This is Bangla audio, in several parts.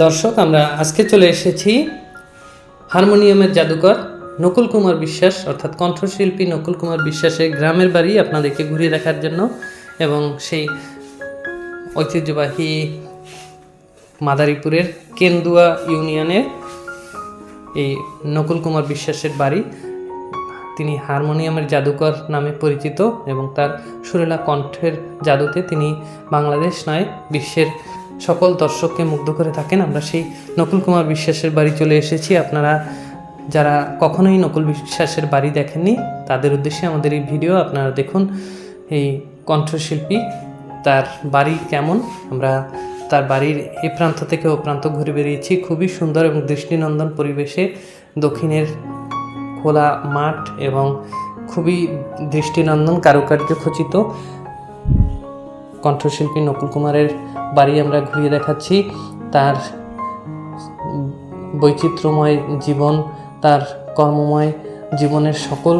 দর্শক, আমরা আজকে চলে এসেছি হারমোনিয়ামের জাদুকর নকুল কুমার বিশ্বাস, অর্থাৎ কণ্ঠশিল্পী নকুল কুমার বিশ্বাসের গ্রামের বাড়ি আপনাদেরকে ঘুরিয়ে দেখার জন্য এবং সেই ঐতিহ্যবাহী মাদারীপুরের কেন্দুয়া ইউনিয়নের এই নকুল কুমার বিশ্বাসের বাড়ি। তিনি হারমোনিয়ামের জাদুকর নামে পরিচিত এবং তার সুরেলা কণ্ঠের জাদুতে তিনি বাংলাদেশ নয়, বিশ্বের সকল দর্শককে মুগ্ধ করে থাকেন। আমরা সেই নকুল কুমার বিশ্বাসের বাড়ি চলে এসেছি। আপনারা যারা কখনোই নকুল বিশ্বাসের বাড়ি দেখেননি, তাদের উদ্দেশ্যে আমাদের এই ভিডিও আপনারা দেখুন। এই কণ্ঠশিল্পী, তার বাড়ি কেমন? আমরা তার বাড়ির এ প্রান্ত থেকে ও প্রান্ত ঘুরে বেরিয়েছি খুবই সুন্দর এবং দৃষ্টিনন্দন পরিবেশে। দক্ষিণের খোলা মাঠ এবং খুবই দৃষ্টিনন্দন কারুকার্য খচিত। কণ্ঠশিল্পী নকুল কুমারের বাড়ি আমরা ঘুরিয়ে দেখাচ্ছি। তার বৈচিত্র্যময় জীবন, তার কর্মময় জীবনের সকল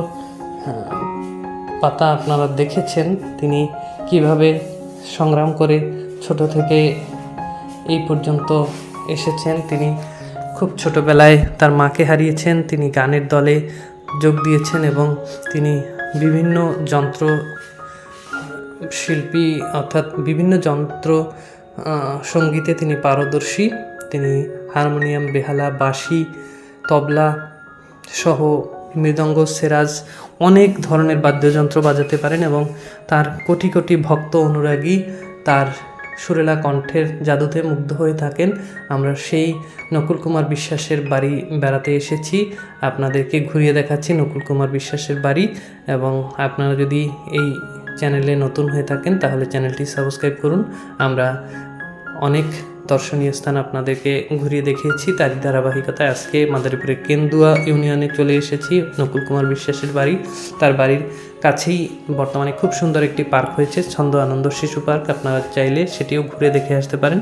পাতা আপনারা দেখেছেন। তিনি কীভাবে সংগ্রাম করে ছোট থেকে এই পর্যন্ত এসেছেন। তিনি খুব ছোটবেলায় তার মাকে হারিয়েছেন, তিনি গানের দলে যোগ দিয়েছেন এবং তিনি বিভিন্ন যন্ত্র শিল্পী অর্থাৎ বিভিন্ন যন্ত্র সঙ্গীতে তিনি পারদর্শী। তিনি হারমোনিয়াম, বেহালা, বাঁশি, তবলা সহ মৃদঙ্গ, সেরাজ অনেক ধরনের বাদ্যযন্ত্র বাজাতে পারেন এবং তার কোটি কোটি ভক্ত অনুরাগী তার সুরেলা কণ্ঠের জাদুতে মুগ্ধ হয়ে থাকেন। আমরা সেই নকুল কুমার বিশ্বাসের বাড়ি বেড়াতে এসেছি। আপনাদেরকে ঘুরিয়ে দেখাচ্ছি নকুল কুমার বিশ্বাসের বাড়ি এবং আপনারা যদি এই চ্যানেলে নতুন হয়ে থাকেন, তাহলে চ্যানেলটি সাবস্ক্রাইব করুন। আমরা অনেক দর্শনীয় স্থান আপনাদেরকে ঘুরিয়ে দেখিয়েছি। তারই ধারাবাহিকতায় আজকে মাদারীপুরের কেন্দুয়া ইউনিয়নে চলে এসেছি, নকুল কুমার বিশ্বাসের বাড়ি। তার বাড়ির কাছেই বর্তমানে খুব সুন্দর একটি পার্ক হয়েছে, ছন্দ আনন্দ শিশু পার্ক। আপনারা চাইলে সেটিও ঘুরে দেখে আসতে পারেন।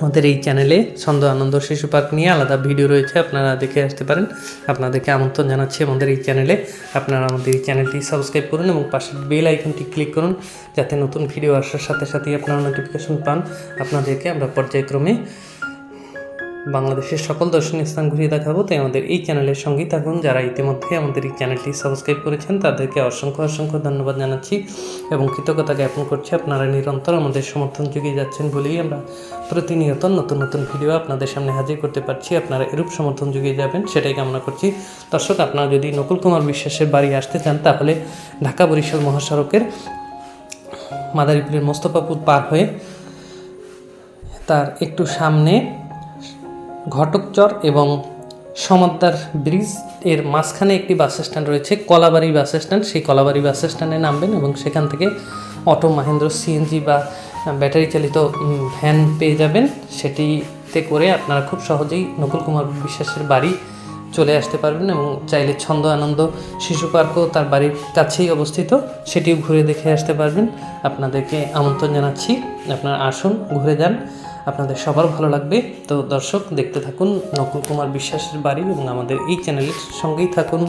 আমাদের এই চ্যানেলে ছন্দ আনন্দ শিশু পার্ক নিয়ে আলাদা ভিডিও রয়েছে, আপনারা দেখে আসতে পারেন। আপনাদেরকে আমন্ত্রণ জানাচ্ছি আমাদের এই চ্যানেলে। আপনারা আমাদের এই চ্যানেলটি সাবস্ক্রাইব করুন এবং পাশে বেল আইকনটি ক্লিক করুন, যাতে নতুন ভিডিও আসার সাথে সাথেই আপনারা নোটিফিকেশন পান। আপনাদেরকে আমরা পর্যায়ক্রমে বাংলাদেশের সকল দর্শনীয় স্থান ঘুরিয়ে দেখাবো, তাই আমাদের এই চ্যানেলের সঙ্গেই থাকুন। যারা ইতিমধ্যে আমাদের এই চ্যানেলটি সাবস্ক্রাইব করেছেন, তাদেরকে অসংখ্য অসংখ্য ধন্যবাদ জানাচ্ছি এবং কৃতজ্ঞতা জ্ঞাপন করছি। আপনারা নিরন্তর আমাদের সমর্থন যুগিয়ে যাচ্ছেন বলেই আমরা প্রতিনিয়ত নতুন নতুন ভিডিও আপনাদের সামনে হাজির করতে পারছি। আপনারা এরূপ সমর্থন যুগিয়ে যাবেন, সেটাই কামনা করছি। দর্শক, আপনারা যদি নকুল কুমার বিশ্বাসের বাড়ি আসতে চান, তাহলে ঢাকা বরিশাল মহাসড়কের মাদারীপুরের মোস্তফাপুর পার হয়ে তার একটু সামনে ঘটকচর এবং সমদ্দার ব্রিজের মাঝখানে একটি বাস স্ট্যান্ড রয়েছে, কলাবাড়ি বাস স্ট্যান্ড সেই কলাবাড়ি বাস স্ট্যান্ডে নামবেন এবং সেখান থেকে অটো, মাহেন্দ্র, সিএনজি বা ব্যাটারি চালিত ভ্যান পেয়ে যাবেন। সেটিতে করে আপনারা খুব সহজেই নকুল কুমার বিশ্বাসের বাড়ি চলে আসতে পারবেন এবং চাইলে ছন্দ আনন্দ, শিশু পার্কও তার বাড়ির কাছেই অবস্থিত, সেটিও ঘুরে দেখে আসতে পারবেন। আপনাদেরকে আমন্ত্রণ জানাচ্ছি, আপনারা আসুন, ঘুরে যান। আপনাদের সবার ভালো লাগবে। তো দর্শক, দেখতে থাকুন নকুল কুমার বিশ্বাসের বাড়ি এবং আমাদের এই চ্যানেলের সঙ্গেই থাকুন।